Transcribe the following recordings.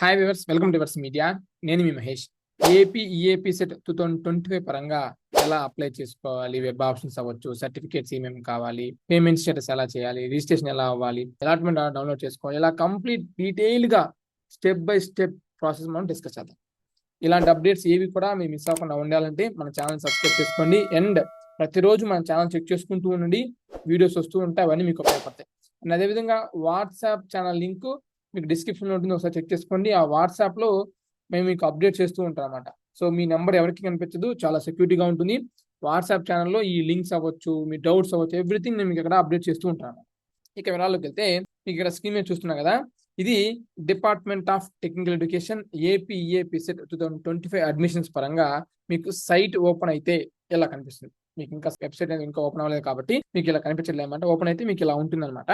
Hi viewers welcome to viewers media నేను మీ Mahesh. AP EAP CET two thousand twenty five పరంగా ఎలా apply చేసుకోవాలి? Web options అవ్వచ్చు certificates ఏమేమి కావాలి? పేమెంట్ స్టేటస్ ఎలా చేయాలి? రిజిస్ట్రేషన్ ఎలా అవ్వాలి? అలాట్మెంట్ డౌన్లోడ్ చేసుకోవాలి. ఇలా కంప్లీట్ డీటెయిల్గా స్టెప్ బై స్టెప్ ప్రాసెస్ మనం డిస్కస్ చేద్దాం. ఇలాంటి అప్డేట్స్ ఏవి కూడా మీరు మిస్ అవ్వకుండా ఉండాలంటే మన ఛానల్ సబ్స్క్రైబ్ చేసుకోండి. అండ్ ప్రతిరోజు మన ఛానల్ చెక్ చేసుకుంటూ ఉండండి. వీడియోస్ వస్తూ ఉంటాయి అవన్నీ మీకు ఉపయోగపడతాయి. అండ్ అదేవిధంగా వాట్సాప్ ఛానల్ లింక్ మీకు డిస్క్రిప్షన్లో ఉంటుంది ఒకసారి చెక్ చేసుకోండి. ఆ వాట్సాప్లో మేము మీకు అప్డేట్ చేస్తూ ఉంటాం అనమాట సో మీ నెంబర్ ఎవరికి కనిపించదు చాలా సెక్యూరిటీగా ఉంటుంది. వాట్సాప్ ఛానల్లో ఈ లింక్స్ అవ్వచ్చు మీ డౌట్స్ అవ్వచ్చు ఎవ్రీథింగ్ నేను మీకు ఇక్కడ అప్డేట్ చేస్తూ ఉంటాను ఇక వివరాల్లోకి వెళ్తే మీకు ఇక్కడ స్కీమ్ మీద చూస్తున్నా కదా. ఇది department of technical education AP AP CET two thousand twenty five admissions పరంగా మీకు సైట్ ఓపెన్ అయితే ఎలా కనిపిస్తుంది? మీకు ఇంకా వెబ్సైట్ అనేది ఇంకా ఓపెన్ అవ్వలేదు కాబట్టి మీకు ఇలా కనిపించలేదు అనమాట ఓపెన్ అయితే మీకు ఇలా ఉంటుంది అనమాట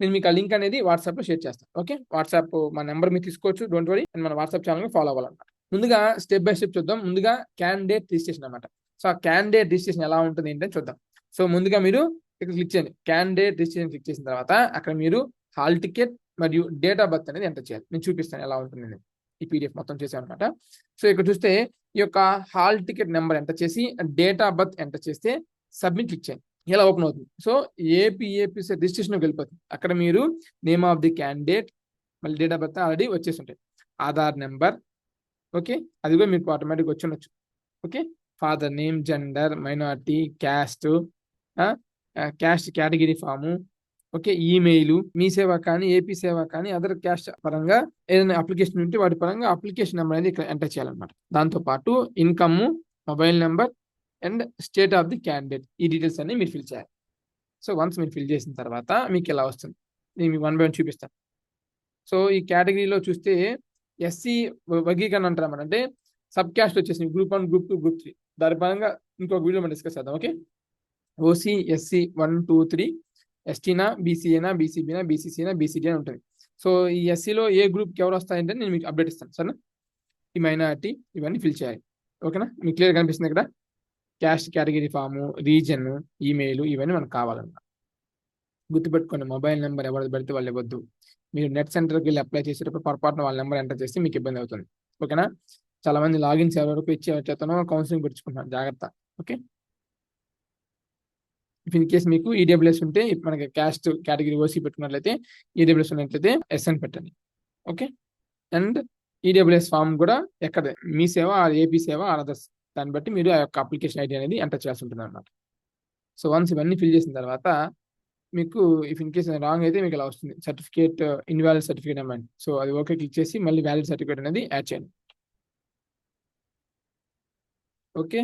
నేను మీకు ఆ లింక్ అనేది వాట్సాప్లో షేర్ చేస్తాను. ఓకే వాట్సాప్ మా నెంబర్ మీరు తీసుకోవచ్చు. డోంట్ వరీ అండ్ మన వాట్సాప్ ఛానల్ ఫాలో అవ్వాలన్నమాట. ముందుగా స్టెప్ బై స్టెప్ చూద్దాం. ముందుగా క్యాండిడేట్ రిజిస్ట్రేషన్ అనమాట సో ఆ క్యాండిడేట్ రిజిస్ట్రేషన్ ఎలా ఉంటుంది ఏంటని చూద్దాం. సో ముందుగా మీరు ఇక్కడ క్లిక్ చేయండి. క్యాండిడేట్ రిజిస్ట్రేషన్ క్లిక్ చేసిన తర్వాత అక్కడ మీరు హాల్ టికెట్ మరియు డేట్ ఆఫ్ బర్త్ అనేది ఎంటర్ చేయాలి. నేను చూపిస్తాను ఎలా ఉంటుంది ఈ పీడిఎఫ్ మొత్తం చేసాను అనమాట సో ఇక్కడ చూస్తే ఈ యొక్క హాల్ టికెట్ నెంబర్ ఎంటర్ చేసి డేట్ ఆఫ్ బర్త్ ఎంటర్ చేస్తే సబ్మిట్ క్లిక్ చేయండి ఇలా ఓపెన్ అవుతుంది? సో ఏపీఏపీసీ రిజిస్ట్రేషన్ రిజిస్ట్రేషన్కి వెళ్ళిపోతుంది. అక్కడ మీరు నేమ్ ఆఫ్ ది క్యాండిడేట్ మళ్ళీ డేట్ ఆఫ్ బర్త్ ఆల్రెడీ వచ్చేసి ఉంటాయి. Aadhaar number okay? అది కూడా మీకు ఆటోమేటిక్ వచ్చి ఉండొచ్చు. Okay? Father name gender minority caste caste category form okay email Mee Seva కానీ ఏపీ సేవ కానీ అదర్ క్యాస్ట్ పరంగా ఏదైనా అప్లికేషన్ ఉంటే వాటి పరంగా అప్లికేషన్ నెంబర్ అనేది ఇక్కడ ఎంటర్ చేయాలన్నమాట. దాంతో పాటు income mobile number and state of the candidate ఈ డీటెయిల్స్ అన్ని మీరు ఫిల్ చేయాలి. సో వన్స్ మీరు ఫిల్ చేసిన తర్వాత మీకు ఇలా వస్తుంది? నేను మీకు వన్ బై వన్ చూపిస్తాను. సో ఈ కేటగిరీలో చూస్తే ఎస్సీ వర్గీకరణ అంటారు అన్నమాట అంటే సబ్ క్యాస్ట్ వచ్చేసి group one group two group three. దాని పరంగా ఇంకొక వీడియో మనం డిస్కస్ చేద్దాం okay? OC SC one two three. ఎస్టీనా బీసీఏనా బీసీబీనా బీసీసీనా బీసీడీ అని ఉంటుంది. సో ఈ ఎస్సీలో ఏ గ్రూప్కి ఎవరు వస్తాయంటే నేను మీకు అప్డేట్ ఇస్తాను. సరేనా? ఈ మైనారిటీ ఇవన్నీ ఫిల్ చేయాలి. ఓకేనా మీకు క్లియర్ కనిపిస్తుంది ఇక్కడ caste category form reason email ఇవన్నీ మనకు కావాలన్నమాట. గుర్తుపెట్టుకోండి మొబైల్ నెంబర్ ఎవరు పెడితే వాళ్ళు ఇవ్వద్దు. మీరు నెట్ సెంటర్కి వెళ్ళి అప్లై చేసేటప్పుడు పొరపాటున వాళ్ళ నెంబర్ ఎంటర్ చేస్తే మీకు ఇబ్బంది అవుతుంది. ఓకేనా చాలా మంది లాగిన్స్ ఎవరికి ఇచ్చి చేతనో కౌన్సిలింగ్ పెట్టుకుంటున్నారు. జాగ్రత్త. ఓకే ఇఫ్ ఇన్ కేస్ మీకు ఈడబ్ల్యూఎస్ ఉంటే మనకి క్యాస్ట్ కేటగిరీ ఓసీ పెట్టుకున్నట్లయితే ఈడబ్ల్యూఎస్ ఉన్నట్లయితే ఎస్ఎన్ పెట్టండి. ఓకే అండ్ ఈడబ్ల్యూఎస్ ఫామ్ కూడా ఎక్కడ? Mee Seva or AP Seva or others దాన్ని బట్టి మీరు ఆ యొక్క అప్లికేషన్ ఐడి అనేది ఎంటర్ చేయాల్సి ఉంటుంది అనమాట సో వన్స్ ఇవన్నీ ఫిల్ చేసిన తర్వాత మీకు ఇఫ్ ఇన్ కేస్ రాంగ్ అయితే మీకు ఇలా వస్తుంది. సర్టిఫికేట్ ఇన్వాలిడ్ సర్టిఫికేట్ అమ్మండి సో అది ఓకే క్లిక్ చేసి మళ్ళీ వ్యాలిడ్ సర్టిఫికేట్ అనేది యాడ్ చేయండి. Okay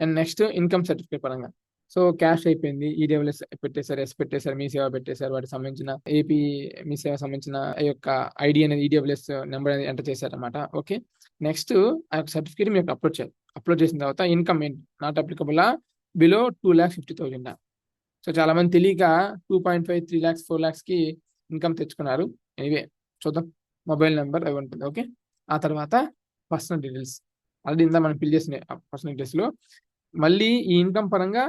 and next income certificate పరంగా. సో క్యాష్ అయిపోయింది. ఈడబ్ల్యూఎస్ పెట్టేశారు ఎస్ పెట్టేశారు మీ సేవ పెట్టేశారు వాటికి సంబంధించిన ఏపీ మీ సేవ సంబంధించిన ఈ యొక్క ఐడి అనేది ఈడబ్ల్యూఎస్ నెంబర్ అనేది ఎంటర్ చేశారనమాట ఓకే. నెక్స్ట్ ఆ యొక్క సర్టిఫికేట్ మీకు అప్లోడ్ చేయాలి అప్లోడ్ చేసిన తర్వాత income not applicable? Below two lakhs fifty thousand? So చాలా మంది తెలియక two point five three lakhs four ల్యాక్స్కి income తెచ్చుకున్నారు. ఎనివే చూద్దాం. మొబైల్ నెంబర్ అవి ఉంటుంది. ఓకే. ఆ తర్వాత పర్సనల్ డీటెయిల్స్. ఆల్రెడీ ఇందా మనం ఫిల్ చేసిన పర్సనల్ డీటెయిల్స్లో మళ్ళీ ఈ ఇన్కమ్ పరంగా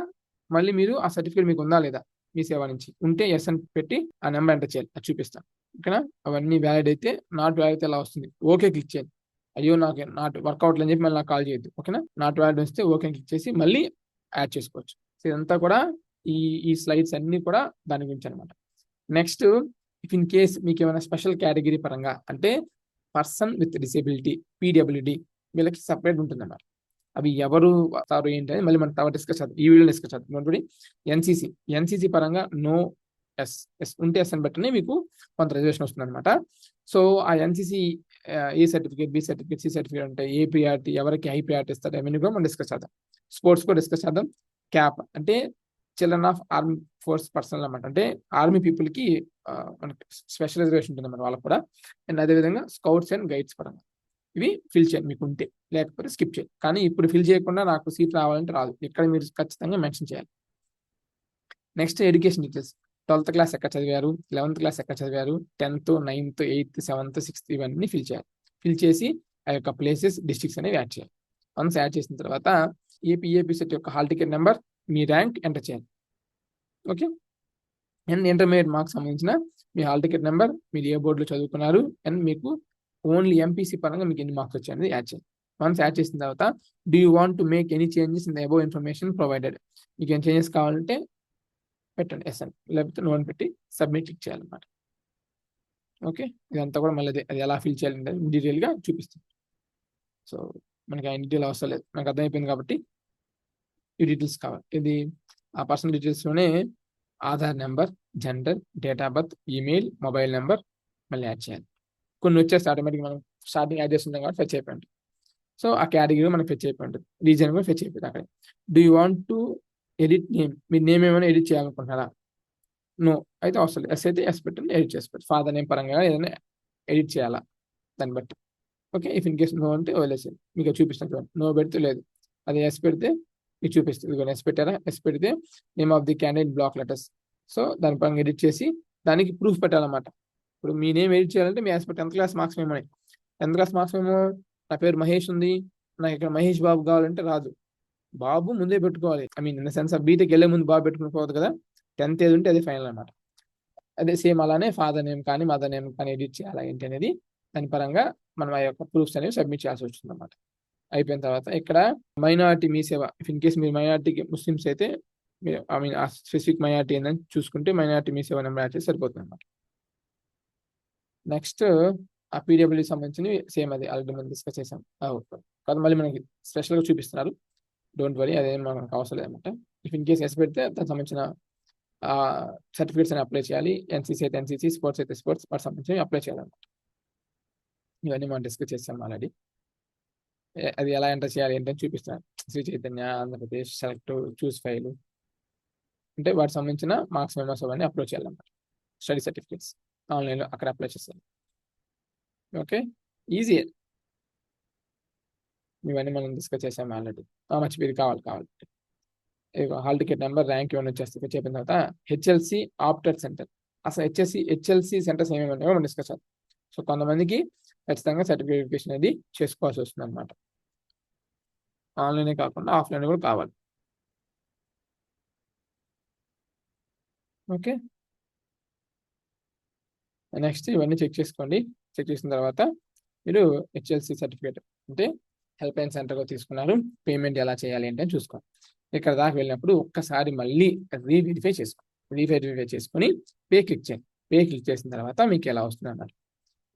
మళ్ళీ మీరు ఆ సర్టిఫికేట్ మీకు ఉందా లేదా? మీ సేవ నుంచి. ఉంటే ఎస్ అని పెట్టి ఆ నెంబర్ ఎంటర్ చేయాలి. అది చూపిస్తాను. ఓకేనా? అవన్నీ వ్యాలిడ్ అయితే నాట్ వ్యాలిడ్ అయితే ఎలా వస్తుంది? ఓకే క్లిక్ చేయండి. అయ్యో నాకు నాట్ వర్కౌట్ అని చెప్పి మళ్ళీ నాకు కాల్ చేయొద్దు. ఓకేనా? నాట్ వ్యాలిడ్ వస్తే ఓకే క్లిక్ చేసి మళ్ళీ యాడ్ చేసుకోవచ్చు. సో ఇదంతా కూడా ఈ ఈ స్లైడ్స్ అన్ని కూడా దాని గురించి అనమాట నెక్స్ట్ ఇఫ్ ఇన్ కేస్ మీకు ఏమైనా స్పెషల్ కేటగిరీ పరంగా అంటే పర్సన్ విత్ డిసేబిలిటీ పీడబ్ల్యూడి వీళ్ళకి సపరేట్ ఉంటుంది అన్నమాట అవి ఎవరు వస్తారు ఏంటి అని మళ్ళీ మనం డిస్కస్ చేద్దాం. ఈ వీడియో డిస్కస్ చేద్దాం. నోట్ ఎన్సీసీ ఎన్సీసీ పరంగా నో ఎస్ ఎస్ ఉంటే ఎస్ అని బట్టినే మీకు కొంత రిజర్వేషన్ వస్తుంది అనమాట సో ఆ NCC A certificate B certificate C certificate అంటే ఏ ప్రియారిటీ ఎవరికి హై ప్రియారిటీ ఇస్తారు అవన్నీ కూడా మనం డిస్కస్ చేద్దాం. స్పోర్ట్స్ కూడా డిస్కస్ చేద్దాం. క్యాప్ అంటే children of army force personnel అనమాట అంటే ఆర్మీ పీపుల్కి మనకి స్పెషల్ రిజర్వేషన్ ఉంటుంది అనమాట వాళ్ళకి కూడా. అండ్ అదేవిధంగా స్కౌట్స్ అండ్ గైడ్స్ పరంగా. ఇవి ఫిల్ చేయండి మీకు ఉంటే. లేకపోతే స్కిప్ చేయండి కానీ ఇప్పుడు ఫిల్ చేయకుండా నాకు సీట్ రావాలంటే రాదు. ఇక్కడ మీరు ఖచ్చితంగా మెన్షన్ చేయాలి. Next education details. Twelfth class ఎక్కడ చదివారు? లెవెన్త్ క్లాస్ ఎక్కడ చదివారు? Tenth ninth eighth seventh sixth ఇవన్నీ ఫిల్ చేయాలి. ఫిల్ చేసి ఆ యొక్క ప్లేసెస్ డిస్ట్రిక్ట్స్ అనేవి యాడ్ చేయాలి. వన్స్ యాడ్ చేసిన తర్వాత ఏపీ ఏపీ సెట్ యొక్క హాల్ టికెట్ నెంబర్ మీ ర్యాంక్ ఎంటర్ చేయాలి. ఓకే? అండ్ ఇంటర్మీడియట్ మార్క్స్ సంబంధించిన మీ హాల్ టికెట్ నెంబర్ మీరు ఏ బోర్డులో చదువుకున్నారు? అండ్ మీకు ఓన్లీ ఎంపీసీ పరంగా మీకు ఎన్ని మార్క్స్ వచ్చాయనేది యాడ్ చేయండి. వన్స్ యాడ్ చేసిన తర్వాత do you want to make any changes in the above information provided మీకు ఏం చేంజెస్ కావాలంటే పెట్టండి ఎస్ అని లేకపోతే నోన్ పెట్టి సబ్మిట్ క్లిక్ చేయాలన్నమాట. ఓకే ఇదంతా కూడా మళ్ళీ అది ఎలా ఫిల్ చేయాలి డీటెయిల్గా చూపిస్తుంది సో మనకి ఆ డీటెయిల్ అవసరం లేదు. నాకు అర్థమైపోయింది కాబట్టి ఈ డీటెయిల్స్ కావాలి. ఇది ఆ personal డీటెయిల్స్లోనే Aadhaar number gender date of birth email mobile number మళ్ళీ యాడ్ చేయాలి. కొన్ని వచ్చేస్తే ఆటోమేటిక్ మనం స్టార్టింగ్ యాడ్ చేస్తుంటాం కాబట్టి ఫెచ్ అయిపోయింది. సో ఆ కేటగిరీ మనకి ఫెచ్ అయిపోయింది. రీజన్ కూడా ఫెచ్ అయిపోయింది అక్కడ. Do you want to edit name me name ఏమైనా ఎడిట్ చేయాలనుకుంటున్నారా? నో అయితే అవసరం ఎస్ అయితే ఎస్ పెట్టండి ఎడిట్ చేసి ఫాదర్ నేమ్ పరంగా ఏదైనా ఎడిట్ చేయాలా దాన్ని బట్టి. Okay if in case no అంటే వదిలేసేది మీకు చూపిస్తాను నో పెడితే లేదు. అది ఎస్ పెడితే మీకు చూపిస్తుంది ఇదిగో ఎస్ పెట్టారా? ఎస్ పెడితే name of the candidate block letters so దాని పరంగా ఎడిట్ చేసి దానికి ప్రూఫ్ పెట్టాలన్నమాట. ఇప్పుడు మీ నేమ్ ఎడిట్ చేయాలంటే మీ యాజ్ టెన్త్ క్లాస్ మార్క్స్ మేము టెన్త్ క్లాస్ మార్క్స్ మేము నా పేరు మహేష్ ఉంది. నాకు ఇక్కడ మహేష్ బాబు కావాలంటే రాదు. బాబు ముందే పెట్టుకోవాలి. I mean in the sense of BTech వెళ్ళే ముందు బాబు పెట్టుకుని కదా. టెన్త్ ఏది ఉంటే అదే ఫైనల్ అనమాట అదే సేమ్ అలానే ఫాదర్ నేమ్ కానీ మదర్ నేమ్ కానీ ఎడిట్ చేయాలా ఏంటి అనేది దాని పరంగా మనం ఆ యొక్క ప్రూఫ్స్ అనేవి సబ్మిట్ చేయాల్సి వస్తుంది అనమాట అయిపోయిన తర్వాత ఇక్కడ మైనార్టీ మీ సేవ. ఇఫ్ ఇన్ కేస్ మీరు మైనార్టీకి ముస్లిమ్స్ అయితే మీరు ఐ మీన్ ఆ స్పెసిఫిక్ మైనార్టీ ఏందని చూసుకుంటే మైనార్టీ మీ సేవ నెంబర్ యాడ్ చేసి సరిపోతుంది అనమాట నెక్స్ట్ ఆ పీడబ్ల్యూ సంబంధించినవి సేమ్ అది ఆల్రెడీ మనం డిస్కస్ చేసాం. కాదు మళ్ళీ మనకి స్పెషల్గా చూపిస్తున్నారు. డోంట్ వరీ అదేం మనకు అవసరం లేదన్నమాట. ఇఫ్ ఇన్ కేస్ ఎస్ పెడితే దానికి సంబంధించిన సర్టిఫికేట్స్ అని అప్లై చేయాలి. ఎన్సీసీ అయితే ఎన్సీసీ స్పోర్ట్స్ అయితే స్పోర్ట్స్ వాటికి సంబంధించి అప్లై చేయాలన్నమాట. ఇవన్నీ మనం డిస్కస్ చేసాం ఆల్రెడీ అది ఎలా ఎంటర్ చేయాలి ఏంటని చూపిస్తున్నాను Shri Chaitanya Andhra Pradesh select choose file అంటే వాటికి సంబంధించిన మార్క్స్ మెమోస్ అవన్నీ అప్లోడ్ చేయాలన్నమాట. స్టడీ సర్టిఫికేట్స్ ఆన్లైన్లో అక్కడ అప్లై చేస్తాను. ఓకే ఈజీ ఇవన్నీ మనం డిస్కస్ చేసాం ఆల్రెడీ మర్చిపోయి కావాలి కావాలి. హాల్ టికెట్ నెంబర్ ర్యాంక్ ఇవన్నీ వచ్చేస్తే చెప్పిన తర్వాత హెచ్ఎల్సి ఆప్టర్ సెంటర్ అసలు హెచ్ఎస్సి హెచ్ఎల్సి సెంటర్స్ ఏమేమి ఉన్నాయో మనం డిస్కస్ చేద్దాం. సో కొంతమందికి ఖచ్చితంగా సర్టిఫికేషన్ అనేది చేసుకోవాల్సి వస్తుంది అనమాట ఆన్లైనే కాకుండా ఆఫ్లైన్ కూడా కావాలి. ఓకే నెక్స్ట్ ఇవన్నీ చెక్ చేసుకోండి. చెక్ చేసిన తర్వాత మీరు హెచ్ఎల్సి సర్టిఫికేట్ అంటే హెల్ప్ లైన్ సెంటర్గా తీసుకున్నారు. పేమెంట్ ఎలా చేయాలి అంటే చూసుకోండి. ఇక్కడ దాకా వెళ్ళినప్పుడు ఒక్కసారి మళ్ళీ రీవెరిఫై చేసుకోండి రీవెరిఫై చేసుకొని పే క్లిక్ చేయండి. పే క్లిక్ చేసిన తర్వాత మీకు ఎలా వస్తుంది అన్నారు.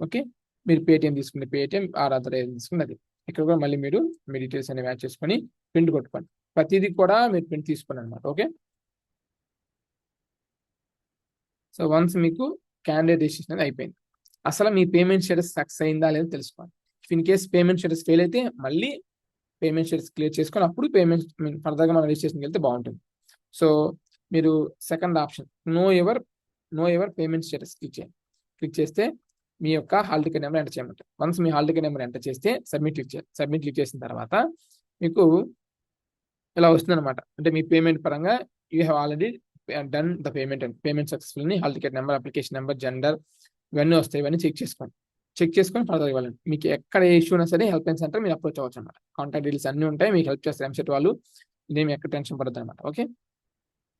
ఓకే మీరు పేటిఎం తీసుకుంటే పేటిఎం ఆర్ అదర్ ఏది తీసుకున్నది ఇక్కడ కూడా మళ్ళీ మీరు మీ డీటెయిల్స్ అనేవి యాడ్ చేసుకొని ప్రింట్ కొట్టుకోండి. ప్రతిదీ కూడా మీరు ప్రింట్ తీసుకోండి అనమాట ఓకే సో వన్స్ మీకు క్యాండిడేట్ రిజిస్ట్రేషన్ అనేది అయిపోయింది. అసలు మీ పేమెంట్ స్టేటస్ సక్సెస్ అయిందా లేదో తెలుసుకోండి in case payment status fail అయితే మళ్ళీ పేమెంట్ స్టేటస్ క్లియర్ చేసుకొని అప్పుడు పేమెంట్ ఫర్దర్గా మనం రిజిస్ట్రేషన్కి వెళ్తే బాగుంటుంది. సో మీరు second option know your know your payment status click చేయండి. క్లిక్ చేస్తే మీ యొక్క హాల్ టికెట్ నెంబర్ ఎంటర్ చేయమంటారు. వన్స్ మీ హాల్ టికెట్ నెంబర్ ఎంటర్ చేస్తే సబ్మిట్ క్లిక్ చేయాలి సబ్మిట్ క్లిక్ చేసిన తర్వాత మీకు ఇలా వస్తుందన్నమాట? అంటే మీ పేమెంట్ పరంగా you have already done the payment and payment successful hall ticket number application number gender ఇవన్నీ వస్తాయి. ఇవన్నీ చెక్ చేసుకోండి. చెక్ చేసుకొని ఫర్దర్ ఇవ్వాలండి. మీకు ఎక్కడ ఇష్యూ ఉన్నా సరే హెల్ప్ లైన్ సెంటర్ మీరు అప్రోచ్ అవ్వచ్చు అనమాట కాంటాక్ట్ డీటెయిల్స్ అన్ని ఉంటాయి. మీకు హెల్ప్ చేస్తారు ఎంసెట్ వాళ్ళు. నేను ఎక్కడ టెన్షన్ పడద్దు అనమాట ఓకే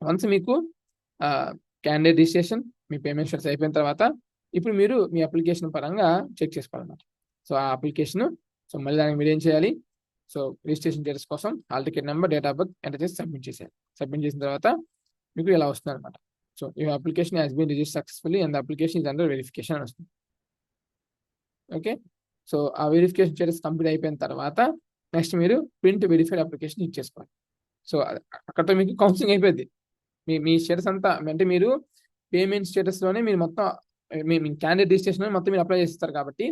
వన్స్ మీకు uh, క్యాండిడేట్ రిజిస్ట్రేషన్ మీ పేమెంట్ స్టేటస్ అయిపోయిన తర్వాత ఇప్పుడు మీరు మీ అప్లికేషన్ పరంగా చెక్ చేసుకోవాలన్నమాట. సో ఆ అప్లికేషన్ సో మళ్ళీ దానికి మీరు ఏం చేయాలి? సో రిజిస్ట్రేషన్ డీటెయిల్స్ కోసం hall ticket number date of birth enter చేసి సబ్మిట్ చేసేయాలి. సబ్మిట్ చేసిన తర్వాత మీకు ఇలా వస్తుంది అనమాట సో ఈ application has been register successfully and application is under verification అని వస్తుంది. ఓకే సో ఆ వెరిఫికేషన్ స్టేటస్ కంప్లీట్ అయిపోయిన తర్వాత నెక్స్ట్ మీరు ప్రింట్ వెరిఫైడ్ అప్లికేషన్ ఇచ్చేసుకోవాలి సో అక్కడతో మీకు కౌన్సిలింగ్ అయిపోయింది మీ మీ స్టేటస్ అంతా అంటే మీరు పేమెంట్ స్టేటస్లోనే మీరు మొత్తం మీ మీ క్యాండిడేట్ రిజిస్ట్రేషన్ మొత్తం మీరు అప్లై చేస్తారు కాబట్టి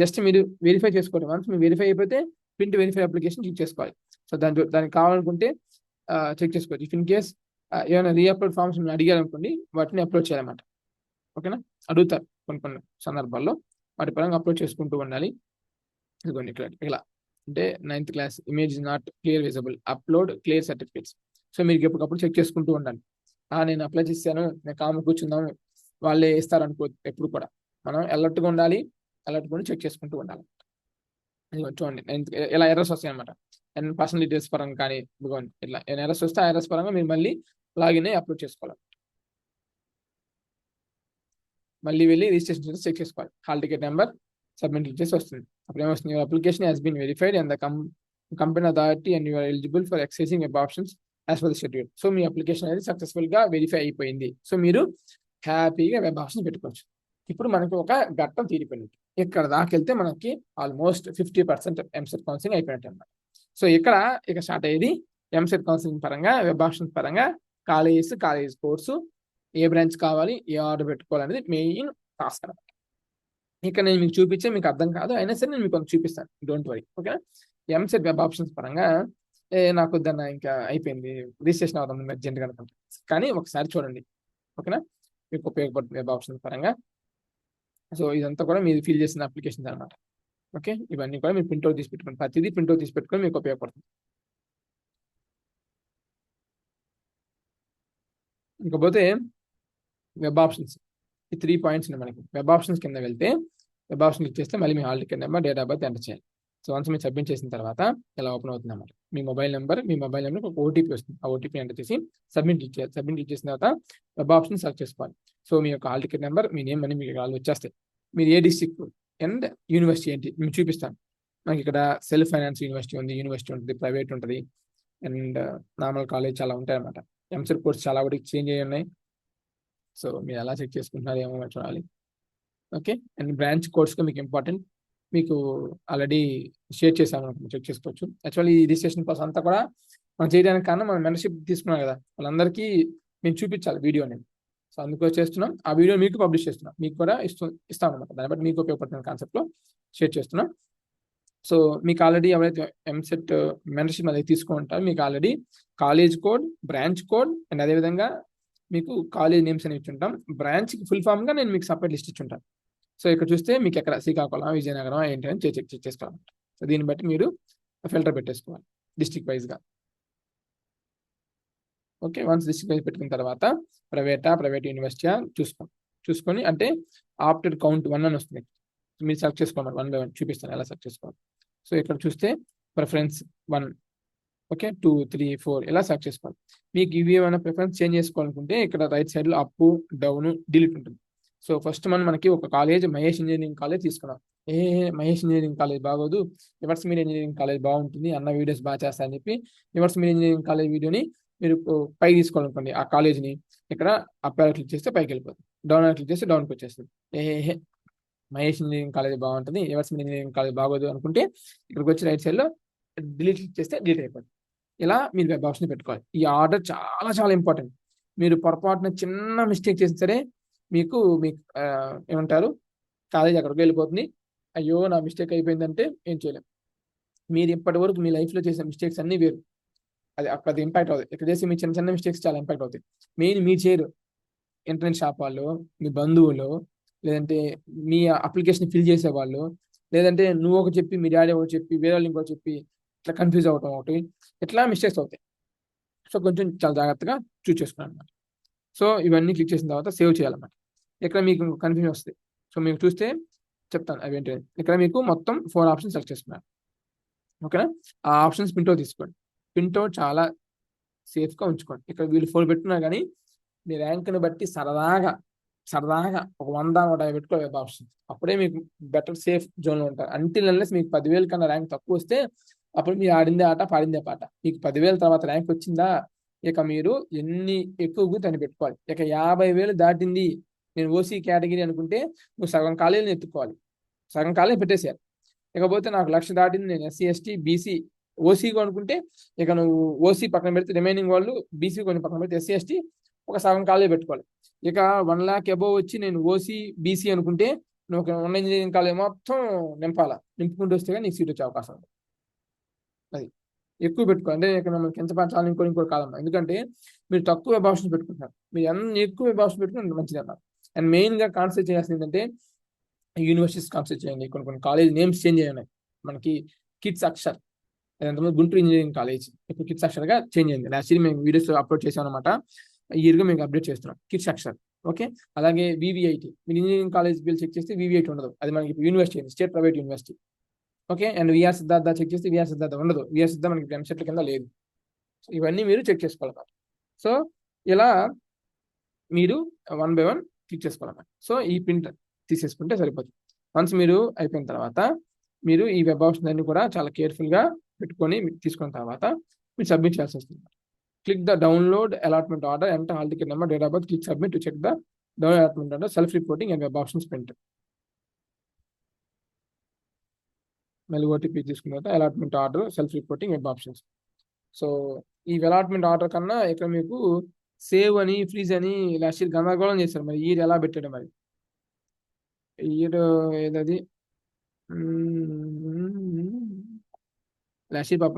జస్ట్ మీరు వెరిఫై చేసుకోండి. వన్స్ మీరు వెరిఫై అయిపోతే ప్రింట్ వెరిఫై అప్లికేషన్ చెక్ చేసుకోవాలి. సో దాని దానికి కావాలనుకుంటే చెక్ చేసుకోవచ్చు. ఇఫ్ ఇన్ కేస్ ఏమైనా రీఅప్లోడ్ ఫామ్స్ మీరు అడిగారు అనుకోండి వాటిని అప్లోడ్ చేయాలన్నమాట. ఓకేనా? అడుగుతారు కొన్ని కొన్ని సందర్భాల్లో. వాటి పరంగా అప్లోడ్ చేసుకుంటూ ఉండాలి. ఇదిగోండి ఇక్కడ ఇలా అంటే ninth class image is not clear visible upload clear certificates so మీరు ఎప్పటికప్పుడు చెక్ చేసుకుంటూ ఉండాలి. నేను అప్లై చేశాను. నేను కాము కూర్చుందాము వాళ్ళే ఇస్తారు అనుకో ఎప్పుడు కూడా. మనం అలర్ట్గా ఉండాలి. అలర్ట్గా చెక్ చేసుకుంటూ ఉండాలి. చూడండి ఇలా ఎర్రస్ వస్తాయి అనమాట అండ్ పర్సనల్ డీటెయిల్స్ పరంగా కానీ ఇట్లా ఎర్రస్ వస్తే ఆ ఎర్రస్ పరంగా మీరు మళ్ళీ లాగిన్ అయ్యి అప్లోడ్ చేసుకోవాలి. మళ్ళీ వెళ్ళి రిజిస్ట్రేషన్ చెక్ చేసుకోవాలి. హాల్ టికెట్ నెంబర్ సబ్మిట్ చేసి వస్తుంది. అప్పుడు ఏమొస్తుంది? Your application has been verified and the com company authority and you are eligible for exercising web options as per the schedule so me application అనేది సక్సెస్ఫుల్గా verify అయిపోయింది. So మీరు హ్యాపీగా web option పెట్టుకోవచ్చు. ఇప్పుడు మనకి ఒక ఘట్టం తీరిపోయినట్టు ఇక్కడ దాకా వెళ్తే మనకి almost fifty percent EAMCET counselling అయిపోయినట్టు అనమాట సో ఇక్కడ ఇక స్టార్ట్ అయ్యేది ఎంసెట్ కౌన్సిలింగ్ పరంగా వెబ్ ఆప్షన్స్ పరంగా కాలేజెస్ కాలేజ్ కోర్సు ఏ బ్రాంచ్ కావాలి ఏ ఆర్డర్ పెట్టుకోవాలనేది మెయిన్ టాస్క్ అనమాట ఇక్కడ నేను మీకు చూపించే మీకు అర్థం కాదు అయినా సరే నేను మీకు కొంచెం చూపిస్తాను. డోంట్ వరీ ఓకేనా ఎంసెట్ వెబ్ ఆప్షన్స్ పరంగా ఏ నాకు దాన్ని ఇంకా అయిపోయింది రిజిస్ట్రేషన్ అవుతుంది అర్జెంట్గా అనుకుంటా. కానీ ఒకసారి చూడండి ఓకేనా మీకు ఉపయోగపడుతుంది వెబ్ ఆప్షన్స్ పరంగా. సో ఇదంతా కూడా మీరు ఫిల్ చేసిన అప్లికేషన్స్ అనమాట ఓకే? ఇవన్నీ కూడా మీరు ప్రింట్అవుట్ తీసి పెట్టుకోండి. ప్రతిదీ ప్రింట్అవుట్ తీసి పెట్టుకొని మీకు ఉపయోగపడుతుంది. ఇకపోతే వెబ్ ఆప్షన్స్ ఈ త్రీ పాయింట్స్ ఉన్నాయి మనకి. వెబ్ ఆప్షన్స్ కింద వెళ్తే వెబ్ ఆప్షన్ ఇచ్చేస్తే మళ్ళీ మీ hall ticket number date of birth enter చేయాలి. సో వన్స్ మీరు సబ్మిట్ చేసిన తర్వాత ఇలా ఓపెన్ అవుతుంది అన్నమాట మీ మొబైల్ నెంబర్ మీ మొబైల్ నెంబర్ ఒక ఓటీపీ వస్తుంది. ఆ ఓటీపీ ఎంటర్ చేసి సబ్మిట్ ఇచ్చేయాలి సబ్మిట్ ఇచ్చేసిన తర్వాత వెబ్ ఆప్షన్ సెలెక్ట్ చేసుకోవాలి. సో మీ యొక్క హాల్ టికెట్ నెంబర్ మీ నేమ్ అని మీకు వాళ్ళు వచ్చేస్తాయి. మీరు ఏ డిస్టిక్ అండ్ యూనివర్సిటీ ఏంటి? మేము చూపిస్తాను. మనకి ఇక్కడ సెల్ఫ్ ఫైనాన్స్ యూనివర్సిటీ ఉంది యూనివర్సిటీ ఉంటుంది ప్రైవేట్ ఉంటుంది. అండ్ uh, నార్మల్ కాలేజ్ చాలా ఉంటాయి అనమాట ఎంసెట్ కోర్స్ చాలా కూడా చేంజ్ అయ్యి ఉన్నాయి. సో మీరు ఎలా చెక్ చేసుకుంటున్నారు ఏమో చూడాలి. ఓకే? అండ్ బ్రాంచ్ కోర్స్గా మీకు ఇంపార్టెంట్. మీకు ఆల్రెడీ షేర్ చేశాను చెక్ చేసుకోవచ్చు. యాక్చువల్లీ ఈ రిజిస్ట్రేషన్ ప్రాసెస్ అంతా కూడా మనం చేయడానికి కారణం మనం మెంబర్షిప్ తీసుకున్నాం కదా. వాళ్ళందరికీ మేము చూపించాలి వీడియో అనేది. సో అందుకో చేస్తున్నాం. ఆ వీడియో మీకు పబ్లిష్ చేస్తున్నాం. మీకు కూడా ఇస్తూ ఇస్తాం అనమాట దాన్ని బట్టి మీకు ఉపయోగపడుతున్న కాన్సెప్ట్లో షేర్ చేస్తున్నాం. సో మీకు ఆల్రెడీ ఎవరైతే ఎంసెట్ మెంబర్షిప్ అనేది తీసుకుంటారో మీకు already college code branch code and అదేవిధంగా మీకు కాలేజ్ నేమ్స్ అని ఇచ్చుంటాం. బ్రాంచ్కి ఫుల్ ఫామ్గా నేను మీకు సపరేట్ లిస్ట్ ఇచ్చుంటాను. సో ఇక్కడ చూస్తే మీకు ఎక్కడ శ్రీకాకుళం విజయనగరం ఏంటి అని చెక్ చెక్ చేసుకోవాలి సో దీన్ని బట్టి మీరు ఫిల్టర్ పెట్టేసుకోవాలి డిస్టిక్ వైజ్గా ఓకే వన్స్ డిస్టిక్ పెట్టుకున్న తర్వాత ప్రైవేటా ప్రైవేట్ యూనివర్సిటీయా చూసుకోండి చూసుకొని అంటే ఆప్టెడ్ కౌంట్ వన్ అని వస్తుంది. మీరు సెలెక్ట్ చేసుకోమని వన్ బై వన్ చూపిస్తాను ఎలా సెలెక్ట్ చేసుకోవాలి. సో ఇక్కడ చూస్తే preference one okay two three four ఇలా సెలెక్ట్ చేసుకోవాలి. మీకు ఇవి ఏమైనా ప్రిఫరెన్స్ చేంజ్ చేసుకోవాలనుకుంటే ఇక్కడ రైట్ సైడ్లో అప్ డౌన్ డిలీట్ ఉంటుంది. సో ఫస్ట్ మనం మనకి ఒక కాలేజ్ మహేష్ ఇంజనీరింగ్ కాలేజ్ తీసుకున్నాం. ఏ మహేష్ ఇంజనీరింగ్ కాలేజ్ బాగోదు. రివర్స్ మీడియా ఇంజనీరింగ్ కాలేజ్ బాగుంటుంది. అన్న వీడియోస్ బాగా చేస్తా అని చెప్పి రివర్స్ మీడియా ఇంజనీరింగ్ కాలేజ్ వీడియోని మీరు పై తీసుకోవాలనుకోండి ఆ కాలేజ్ని ఇక్కడ అప్ క్లిక్ చేస్తే పైకి వెళ్ళిపోతుంది డౌన్ క్లిక్ చేస్తే డౌన్కి వచ్చేస్తుంది. ఏ మహేష్ ఇంజనీరింగ్ కాలేజ్ బాగుంటుంది రివర్స్ ఇంజనీరింగ్ కాలేజ్ బాగోదు అనుకుంటే ఇక్కడికి వచ్చి రైట్ సైడ్లో డిలీట్ క్లిక్ చేస్తే డిలీట్ అయిపోతుంది ఇలా మీరు వెబ్ ఆప్షన్ పెట్టుకోవాలి. ఈ ఆర్డర్ చాలా చాలా ఇంపార్టెంట్. మీరు పొరపాటున చిన్న మిస్టేక్ చేసిన సరే మీకు మీకు ఏమంటారు కాలేజ్ అక్కడికి వెళ్ళిపోతుంది. అయ్యో నా మిస్టేక్ అయిపోయిందంటే ఏం చేయలేం. మీరు ఇప్పటి వరకు మీ లైఫ్లో చేసిన మిస్టేక్స్ అన్నీ వేరు. అది అక్కడ ఇంపాక్ట్ అవుతుంది ఇక్కడ చేసి మీ చిన్న చిన్న మిస్టేక్స్ చాలా ఇంపాక్ట్ అవుతాయి. మెయిన్ మీ చేయరు ఇంటర్నెట్ షాప్ వాళ్ళు మీ బంధువులు లేదంటే మీ అప్లికేషన్ ఫిల్ చేసే వాళ్ళు లేదంటే నువ్వు ఒక చెప్పి మీ డాడీ ఒకటి చెప్పి వేరే వాళ్ళు ఇంకో చెప్పి ఇట్లా కన్ఫ్యూజ్ అవటం ఒకటి ఇట్లా మిస్టేక్స్ అవుతాయి. సో కొంచెం చాలా జాగ్రత్తగా చూస్ చేసుకున్నాను అనమాట సో ఇవన్నీ క్లిక్ చేసిన తర్వాత సేవ్ చేయాలన్నమాట. ఇక్కడ మీకు కన్ఫ్యూజన్ వస్తుంది. సో మీకు చూస్తే చెప్తాను అవి ఏంటి ఇక్కడ మీకు మొత్తం ఫోర్ ఆప్షన్స్ సెలెక్ట్ చేసుకున్నాను ఓకేనా ఆ ఆప్షన్స్ ప్రింట్అవుట్ తీసుకోండి. ప్రింట్అవుట్ చాలా సేఫ్గా ఉంచుకోండి. ఇక్కడ వీళ్ళు ఫోన్ పెట్టున్నా కానీ మీ ర్యాంక్ని బట్టి సరదాగా సరదాగా ఒక వంద నూట యాభై పెట్టుకో వెబ్ అప్పుడే మీకు బెటర్ సేఫ్ జోన్లో ఉంటారు. అంటిల్ అన్లెస్ మీకు పదివేల కన్నా ర్యాంక్ తక్కువ వస్తే అప్పుడు మీరు ఆడిందే ఆట పాడిందే పాట. మీకు పదివేల తర్వాత ర్యాంక్ వచ్చిందా ఇక మీరు ఎన్ని ఎక్కువ దాన్ని పెట్టుకోవాలి. ఇక యాభై వేలు దాటింది నేను ఓసీ కేటగిరీ అనుకుంటే నువ్వు సగం కాలేజీని ఎత్తుకోవాలి. సగం ఖాళీ పెట్టేశారు ఇకపోతే నాకు లక్ష దాటింది నేను ఎస్సీ ఎస్టీ బీసీ ఓసీగా అనుకుంటే ఇక నువ్వు ఓసీ పక్కన పెడితే రిమైనింగ్ వాళ్ళు బీసీ కొన్ని పక్కన పెడితే ఎస్సీ ఎస్టీ ఒక సగం కాలేజ్ పెట్టుకోవాలి. ఇక వన్ లాక్ అబోవ్ వచ్చి నేను ఓసీ బీసీ అనుకుంటే నువ్వు ఒక వన్ ఇంజనీరింగ్ కాలేజ్ మొత్తం నింపాలా. నింపుకుంటూ వస్తే నీకు సీట్ వచ్చే అవకాశం ఉంది. అది ఎక్కువ పెట్టుకోండి అంటే ఇక్కడ మనకి ఎంత చాలా ఇంకో ఇంకో కాదమ్మా ఎందుకంటే మీరు తక్కువ భాషను పెట్టుకుంటున్నారు. మీరు ఎంత ఎక్కువ వెబ్ పెట్టుకుంటే మంచిది అన్నారు. అండ్ మెయిన్గా కాన్సెప్ట్ చేయాల్సింది ఏంటంటే యూనివర్సిటీస్ కాన్సెప్ట్ చేయండి. కొన్ని కొన్ని కాలేజ్ నేమ్స్ చేంజ్ అయ్యాయి మనకి కిడ్స్ అక్షర్ తర్వాత గుంటూరు ఇంజనీరింగ్ కాలేజ్ ఇప్పుడు కిడ్స్ అక్షర్గా చేంజ్ అయింది. లాస్ట్ ఇయర్ మేము వీడియోస్ అప్లోడ్ చేసాం అనమాట ఈరుగా మేము అప్డేట్ చేస్తున్నాం. కిడ్స్ అక్షర్ ఓకే అలాగే వివిఐటి మీరు ఇంజనీరింగ్ కాలేజ్ బిల్ చెక్ చేస్తే వివిఐటి ఉండదు. అది మనకి university state private university okay and VR Siddhartha check చేస్తే విఆర్ సిద్ధార్థ ఉండదు. విఆర్ సిద్ధ మనకి ఎంసెట్ల కింద లేదు. ఇవన్నీ మీరు చెక్ చేసుకోవాలన్నమాట. సో ఇలా మీరు వన్ బై వన్ క్లిక్ చేసుకోవాలన్నమాట. సో ఈ ప్రింట్ తీసేసుకుంటే సరిపోతుంది. వన్స్ మీరు అయిపోయిన తర్వాత మీరు ఈ వెబ్ ఆప్షన్ అన్ని కూడా చాలా కేర్ఫుల్గా పెట్టుకొని తీసుకున్న తర్వాత మీరు సబ్మిట్ చేయాల్సి వస్తుంది. Click the download allotment order enter hall ticket number date of birth click submit to check the down allotment order self reporting and web options print మళ్ళీ ఓటీపీ తీసుకున్న తర్వాత allotment order self reporting web options so ఈ allotment order కన్నా ఇక్కడ మీకు save అని freeze అని last year గందరగోళం చేశారు. మరి ఇయర్ ఎలా పెట్టాడు మరి? ఇయర్ ఏదది? లాస్ట్ పాప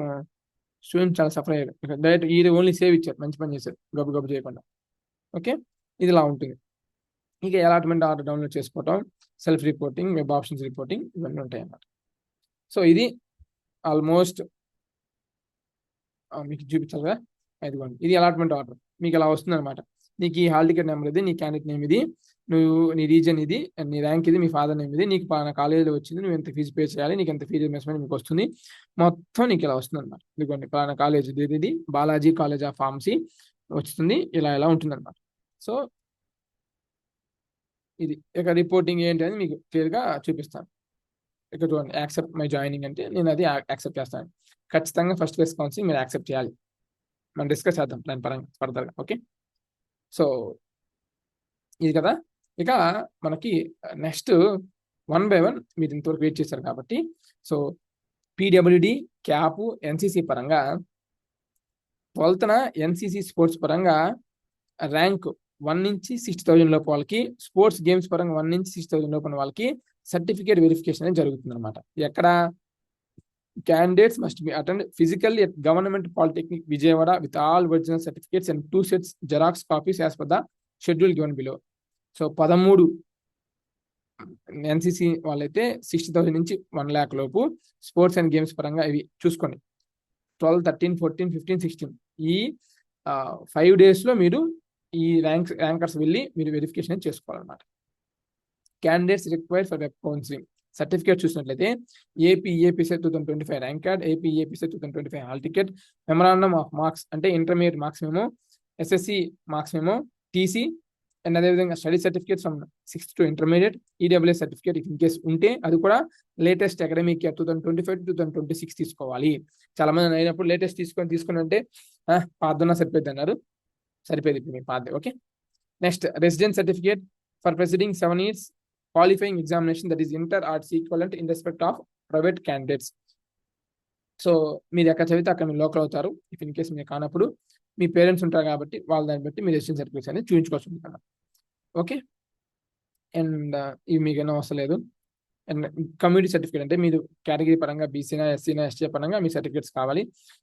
స్టూడెంట్ చాలా సఫర్ అయ్యారు డైరెక్ట్ ఈ ఓన్లీ సేవ్ ఇచ్చారు మంచి పని చేశారు గబ్బు గబ్బు చేయకుండా. ఓకే? ఇది ఇలా ఉంటుంది. ఇక అలాట్మెంట్ ఆర్డర్ డౌన్లోడ్ చేసుకోవటం self reporting web options reporting ఇవన్నీ ఉంటాయి అన్నమాట. సో ఇది ఆల్మోస్ట్ మీకు చూపించాలి కదా? ఇదిగోండి. ఇది అలాట్మెంట్ ఆర్డర్. మీకు ఇలా వస్తుంది అనమాట నీకు ఈ హాల్ టికెట్ నెంబర్ ఇది నీ క్యాండిడేట్ నేమ్ ఇది. నువ్వు నీ రీజన్ ఇది నీ ర్యాంక్ ఇది మీ ఫాదర్ నేమ్ ఇది నీకు నా కాలేజీలో వచ్చింది నువ్వు ఎంత ఫీజు పే చేయాలి నీకు ఎంత ఫీజు ఇన్వెస్ట్మెంట్ మీకు వస్తుంది మొత్తం నీకు ఇలా వస్తుంది అనమాట ఇదిగోండి పలానా కాలేజ్ ఇది ఇది బాలాజీ కాలేజ్ ఆఫ్ ఫార్మసీ వస్తుంది ఇలా ఇలా ఉంటుంది అనమాట సో ఇది ఇక రిపోర్టింగ్ ఏంటి అని మీకు క్లియర్గా చూపిస్తాను. ఇక్కడ చూడండి యాక్సెప్ట్ మై జాయినింగ్ అంటే నేను అది యాక్సెప్ట్ చేస్తాను. ఖచ్చితంగా ఫస్ట్ రెస్పాన్స్ మీరు యాక్సెప్ట్ చేయాలి. మనం డిస్కస్ చేద్దాం దాని పరంగా ఫర్దర్గా ఓకే? సో ఇది కదా? ఇక మనకి నెక్స్ట్ వన్ బై వన్ మీరు ఇంతవరకు వెయిట్ చేశారు కాబట్టి. సో పీడబ్ల్యూడి క్యాప్ ఎన్సిసి పరంగా ట్వెల్త్న ఎన్సిసి స్పోర్ట్స్ పరంగా ర్యాంక్ వన్ నుంచి సిక్స్ థౌజండ్ లోపు వాళ్ళకి స్పోర్ట్స్ గేమ్స్ పరంగా వన్ నుంచి సిక్స్ థౌజండ్ లోపు వాళ్ళకి సర్టిఫికేట్ వెరిఫికేషన్ అనేది జరుగుతుంది అనమాట ఎక్కడ candidates must be attend physical government polytechnic Vijayawada with all original certificates and two sets xerox xerox copies as per the schedule given so పదమూడు NCC వాళ్ళైతే సిక్స్టీ థౌసండ్ నుంచి one lakh లోపు స్పోర్ట్స్ అండ్ గేమ్స్ పరంగా ఇవి చూసుకోండి. Twelve thirteen fourteen fifteen sixteen ఈ five డేస్లో మీరు ఈ ర్యాంక్స్ ర్యాంకర్స్ వెళ్ళి మీరు వెరిఫికేషన్ చేసుకోవాలన్నమాట. Candidates required for web counselling. Certificate చూసినట్లయితే AP APC two thousand twenty five rank card AP two thousand twenty five hall ticket memorandum of marks అంటే intermediate marks మేము ఎస్ఎస్సి మార్క్స్ మేము TC and అదేవిధంగా study certificate from sixth to intermediate EWS certificate in case ఉంటే అది కూడా latest academic year two thousand twenty five two thousand twenty six తీసుకోవాలి. చాలా మంది అయినప్పుడు లేటెస్ట్ తీసుకొని తీసుకుని అంటే పాదన సరిపోయింది అన్నారు. సరిపోయింది ఇప్పుడు మీ పాత okay? Next resident certificate for preceding seven years qualifying examination that is inter arts equivalent in respect of private candidates so మీరు ఎక్కడ చదివితే అక్కడ మీరు లోకల్ అవుతారు ఇఫ్ ఇన్ కేస్ మీరు కానప్పుడు. మీ పేరెంట్స్ ఉంటారు కాబట్టి వాళ్ళ దాన్ని బట్టి మీ రెసిడెన్స్ సర్టిఫికేట్స్ అనేది చూపించుకోవచ్చు ఉంటుంది ఓకే? అండ్ uh, ఇవి మీకు ఏమో అవసరం లేదు. అండ్ కమ్యూనిటీ సర్టిఫికేట్ అంటే మీరు కేటగిరీ పరంగా బీసీనా ఎస్సీనా ఎస్టీ పరంగా మీ సర్టిఫికేట్స్ కావాలి.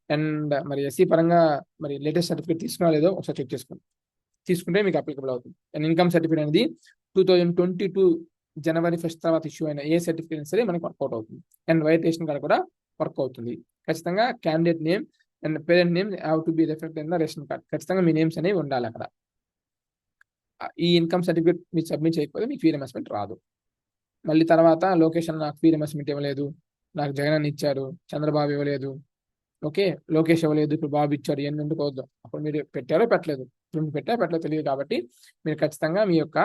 అండ్ మరి ఎస్సీ పరంగా మరి లేటెస్ట్ సర్టిఫికేట్ తీసుకున్నా లేదో ఒకసారి చెక్ చేసుకోండి. తీసుకుంటే మీకు అప్లికబుల్ అవుతుంది. అండ్ ఇన్కమ్ సర్టిఫికేట్ అనేది two thousand twenty two January first తర్వాత ఇష్యూ అయిన ఏ సర్టిఫికేట్ సరే మనకి వర్కౌట్ అవుతుంది. అండ్ వైట్ రేషన్ కార్డ్ కూడా వర్క్ అవుతుంది. ఖచ్చితంగా candidate name and parent name have to be reflect in the ration card ఖచ్చితంగా మీ నేమ్స్ అనేవి ఉండాలి అక్కడ. ఈ ఇన్కమ్ సర్టిఫికేట్ మీరు సబ్మిట్ చేయకపోతే మీకు ఫీ రిమర్స్మెంట్ రాదు. మళ్ళీ తర్వాత లొకేషన్ నాకు ఫీ రిమర్స్మెంట్ ఇవ్వలేదు నాకు జగన్ అని ఇచ్చారు చంద్రబాబు ఇవ్వలేదు ఓకే లోకేష్ ఇవ్వలేదు ఇప్పుడు బాబు ఇచ్చారు ఇవన్నీ ఎందుకోవద్దు అప్పుడు మీరు పెట్టారో పెట్టలేదు. ఇప్పుడు పెట్టారో పెట్టలేదు తెలియదు కాబట్టి మీరు ఖచ్చితంగా మీ యొక్క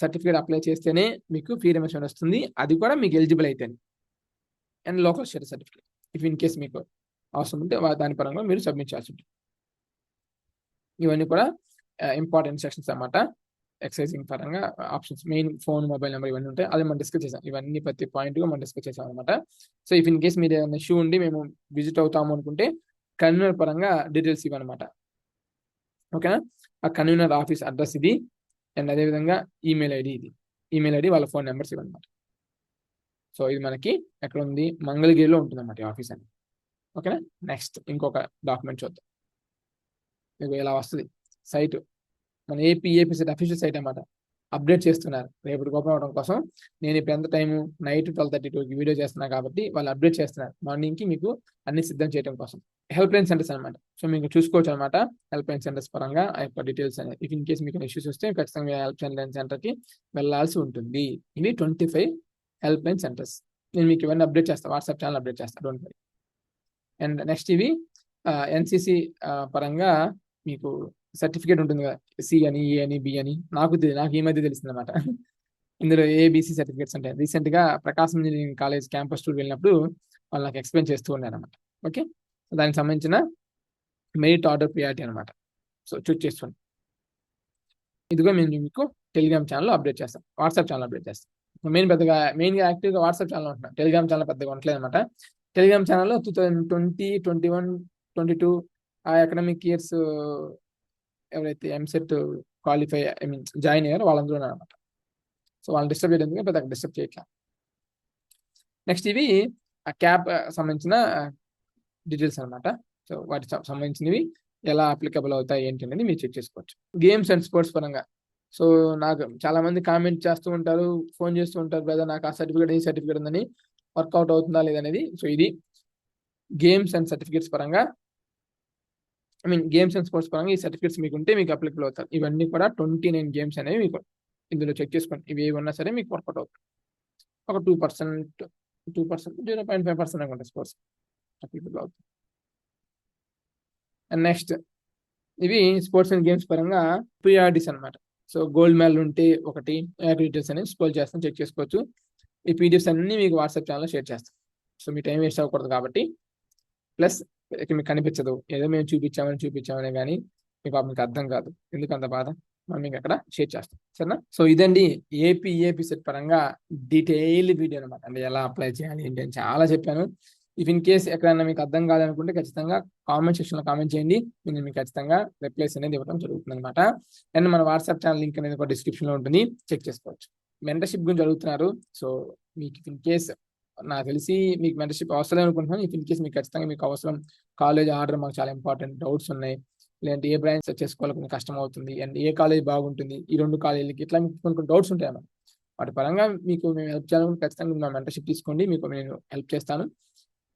సర్టిఫికేట్ అప్లై చేస్తేనే మీకు ఫీ రిమర్స్మెంట్ వస్తుంది. అది కూడా మీకు ఎలిజిబుల్ అయితేనే. And local state certificate if in case మీకు అవసరం ఉంటే దాని పరంగా మీరు సబ్మిట్ చేయాల్సి ఉంటుంది. ఇవన్నీ కూడా ఇంపార్టెంట్ సెక్షన్స్ అన్నమాట. ఎక్సైజింగ్ పరంగా options main phone mobile number ఇవన్నీ ఉంటాయి. అది మనం డిస్కస్ చేసాం. ఇవన్నీ ప్రతి పాయింట్గా మనం డిస్కస్ చేసాం అనమాట సో ఇఫ్ ఇన్ కేస్ మీరు ఏదైనా ఇష్యూ ఉండి మేము విజిట్ అవుతాము అనుకుంటే కన్వీనర్ పరంగా డీటెయిల్స్ ఇవ్వనమాట. ఓకేనా ఆ కన్వీనర్ ఆఫీస్ అడ్రస్ ఇది. అండ్ అదేవిధంగా ఈమెయిల్ ఐడి ఇది. ఈమెయిల్ ఐడి వాళ్ళ ఫోన్ నెంబర్స్ ఇవ్వనమాట. సో ఇది మనకి ఎక్కడ ఉంది? మంగళగిరిలో ఉంటుంది అన్నమాట ఈ ఆఫీస్ అని. ఓకేనా నెక్స్ట్ ఇంకొక డాక్యుమెంట్ చూద్దాం. మీకు ఇలా వస్తుంది. సైట్. మన AP AP site official site అనమాట అప్డేట్ చేస్తున్నారు. రేపటి ఓపెన్ అవడం కోసం నేను ఇప్పుడు ఎంత టైము నైట్ ట్వెల్వ్ థర్టీ టూకి వీడియో చేస్తున్నా కాబట్టి వాళ్ళు అప్డేట్ చేస్తున్నారు. మార్నింగ్కి మీకు అన్ని సిద్ధం చేయడం కోసం. హెల్ప్ లైన్ సెంటర్స్ అనమాట సో మీకు చూసుకోవచ్చు అనమాట హెల్ప్ లైన్ సెంటర్స్ పరంగా ఆ యొక్క డీటెయిల్స్ అనేది ఇఫ్ ఇన్ కేసు మీకు ఇష్యూస్ వస్తే ఖచ్చితంగా హెల్ప్ లైన్ సెంటర్కి వెళ్ళాల్సి ఉంటుంది. ఇవి twenty five help line centers. నేను మీకు ఇవన్నీ అప్డేట్ చేస్తాను వాట్సాప్ ఛానల్ అప్డేట్ చేస్తాను డోంట్ వరీ. అండ్ నెక్స్ట్ ఇవి ఎన్సిసి పరంగా మీకు సర్టిఫికేట్ ఉంటుంది కదా సి అని ఏ అని బి అని నాకు నాకు ఈ మధ్య తెలిసింది అనమాట ఇందులో ఏబిసి సర్టిఫికేట్స్ ఉంటాయి. రీసెంట్గా Prakasam engineering college campus tour వెళ్ళినప్పుడు వాళ్ళు నాకు ఎక్స్ప్లెయిన్ చేస్తూ ఉన్నారు అనమాట ఓకే? దానికి సంబంధించిన మెరిట్ ఆర్డర్ ప్రియారిటీ అనమాట సో చూస్ చేసుకోండి. ఇదిగో మేము మీకు టెలిగ్రామ్ ఛానల్ అప్డేట్ చేస్తాం. వాట్సాప్ ఛానల్ అప్డేట్ చేస్తాం. మెయిన్ పెద్దగా మెయిన్గా యాక్టివ్గా వాట్సాప్ ఛానల్ ఉంటున్నాం. టెలిగ్రామ్ ఛానల్ పెద్దగా ఉండలేదు అనమాట టెలిగ్రామ్ ఛానల్లో two thousand twenty twenty one twenty two ఆ అకాడమిక్ ఇయర్స్ ఎవరైతే EAMCET qualify I mean join అయ్యారో వాళ్ళందరూ అనమాట సో వాళ్ళని డిస్టర్బ్ చేయడం పెద్ద డిస్టర్బ్ చేయట్లా. నెక్స్ట్ ఇవి ఆ క్యాప్ సంబంధించిన డీటెయిల్స్ అనమాట సో వాటికి సంబంధించినవి ఎలా అప్లికబుల్ అవుతాయి ఏంటి అనేది మీరు చెక్ చేసుకోవచ్చు. గేమ్స్ అండ్ స్పోర్ట్స్ పరంగా. సో నాకు చాలా మంది కామెంట్ చేస్తూ ఉంటారు ఫోన్ చేస్తూ ఉంటారు బ్రదర్ నాకు ఆ సర్టిఫికేట్ ఈ సర్టిఫికేట్ ఉందని. వర్కౌట్ అవుతుందా లేదనేది. సో ఇది గేమ్స్ అండ్ సర్టిఫికేట్స్ పరంగా. I mean games and sports పరంగా ఈ సర్టిఫికేట్స్ మీకు ఉంటే మీకు అప్లికబుల్ అవుతారు ఇవన్నీ కూడా ట్వంటీ నైన్ గేమ్స్ అనేవి మీకు ఇందులో చెక్ చేసుకోండి. ఇవి ఏవి ఉన్నా సరే మీకు వర్కౌట్ అవుతుంది ఒక two percent two percent zero point five percent అనుకుంటా స్పోర్ట్స్ అప్లికబుల్ అవుతుంది అండ్ నెక్స్ట్ ఇవి స్పోర్ట్స్ అండ్ గేమ్స్ పరంగా ప్రియారిటీస్ అనమాట సో గోల్డ్ మెడల్ ఉంటే ఒకటి యాక్టివిటీస్ అనేది స్కోల్ చేస్తాం చెక్ చేసుకోవచ్చు. ఈ పీడిఎఫ్స్ అన్ని మీకు వాట్సాప్ ఛానల్లో షేర్ చేస్తాం. సో మీ టైం వేస్ట్ అవ్వకూడదు కాబట్టి. ప్లస్ మీకు కనిపించదు. ఏదో మేము చూపించామని చూపించామని కానీ మీకు మీకు అర్థం కాదు. ఎందుకు అంత బాధ? మనం మీకు అక్కడ షేర్ చేస్తాం. సరేనా? సో ఇదండి ఏపీ ఏపీ సెట్ పరంగా డీటెయిల్ వీడియో అనమాట అంటే ఎలా అప్లై చేయాలి ఏంటి అని చాలా చెప్పాను. ఇఫ్ ఇన్ కేస్ ఎక్కడైనా మీకు అర్థం కాదనుకుంటే ఖచ్చితంగా కామెంట్ సెక్షన్లో కామెంట్ చేయండి. నేను మీకు ఖచ్చితంగా రిప్లైస్ అనేది ఇవ్వడం జరుగుతుంది అనమాట అండ్ మన వాట్సాప్ ఛానల్ లింక్ అనేది ఒక డిస్క్రిప్షన్లో ఉంటుంది. చెక్ చేసుకోవచ్చు. మెంటర్షిప్ గురించి అడుగుతున్నారు. సో మీకు ఇన్ కేస్ నాకు తెలిసి మీకు మెంటర్షిప్ అవసరం అనుకుంటున్నాను. ఇఫ్ ఇన్ కేస్ మీకు ఖచ్చితంగా మీకు అవసరం కాలేజ్ ఆర్డర్ మాకు చాలా ఇంపార్టెంట్ డౌట్స్ ఉన్నాయి. లేదంటే ఏ బ్రాంచ్ చేసుకోవాలి కొంచెం కష్టం అవుతుంది. అండ్ ఏ కాలేజ్ బాగుంటుంది? ఈ రెండు కాలేజీలకి ఇట్లా మీకు కొన్ని కొన్ని డౌట్స్ ఉంటాయి అన్నమాట. వాటి పరంగా మీకు మేము హెల్ప్ చేయాలని ఖచ్చితంగా మా మెంటర్షిప్ తీసుకోండి. మీకు నేను హెల్ప్ చేస్తాను.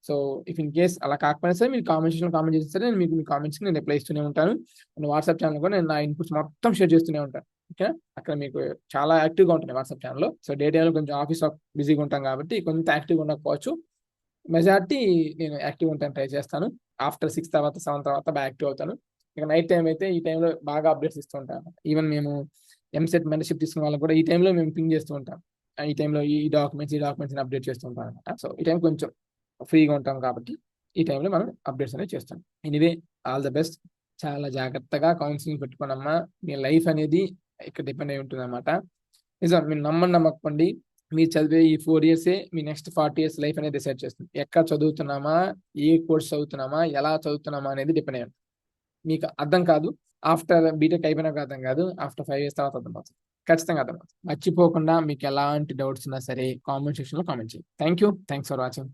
సో ఇఫ్ ఇన్ కేస్ అలా కాకపోయినా సరే మీరు కామెంట్స్ కామెంట్ చేస్తే నేను మీకు మీ కామెంట్స్కి నేను రిప్లై ఇస్తూనే ఉంటాను. అండ్ వాట్సాప్ ఛానల్ కూడా నేను నా ఇన్పుట్స్ మొత్తం షేర్ చేస్తూనే ఉంటాను. ఓకే? అక్కడ మీకు చాలా యాక్టివ్గా ఉంటుంది వాట్సాప్ ఛానల్లో. సో డే టైంలో కొంచెం ఆఫీస్ బిజీగా ఉంటాం కాబట్టి కొంత యాక్టివ్గా ఉండకపోవచ్చు. మెజార్టీ నేను యాక్టివ్ ఉంటాను ట్రై చేస్తాను. ఆఫ్టర్ సిక్స్ తర్వాత సెవెన్ తర్వాత బాగా యాక్టివ్ అవుతాను. ఇక నైట్ టైం అయితే ఈ టైంలో బాగా అప్డేట్స్ ఇస్తూ ఉంటాను. ఈవెన్ మేము ఎంసెట్ మెంటర్షిప్ తీసుకున్న వాళ్ళకి కూడా ఈ టైంలో మేము పింగ్ చేస్తూ ఉంటాం. ఈ టైంలో ఈ డాక్యుమెంట్స్ ఈ డాక్యుమెంట్స్ని అప్డేట్ చేస్తూ ఉంటాం అనమాట సో ఈ టైం కొంచెం ఫ్రీగా ఉంటాం కాబట్టి ఈ టైంలో మనం అప్డేట్స్ అనేది చేస్తాం. Anyway all the best. చాలా జాగ్రత్తగా కౌన్సిలింగ్ పెట్టుకోనమ్మా మీ లైఫ్ అనేది ఇక్కడ డిపెండ్ అయి ఉంటుంది అనమాట నిజం మీరు నమ్మని నమ్మకండి. మీరు చదివే ఈ ఫోర్ ఇయర్సే మీ నెక్స్ట్ ఫార్టీ ఇయర్స్ లైఫ్ అనేది డిసైడ్ చేస్తుంది. ఎక్కడ చదువుతున్నామా ఏ కోర్స్ చదువుతున్నామా ఎలా చదువుతున్నామా అనేది డిపెండ్ అయ్యి మీకు అర్థం కాదు ఆఫ్టర్ బీటెక్ అయిపోయినాక అర్థం కాదు ఆఫ్టర్ ఫైవ్ ఇయర్స్ తర్వాత అర్థమవుతుంది ఖచ్చితంగా అర్థమవుతుంది మర్చిపోకుండా మీకు ఎలాంటి డౌట్స్ ఉన్నా సరే కామెంట్ సెక్షన్లో కామెంట్ చేయండి. Thank you thanks for watching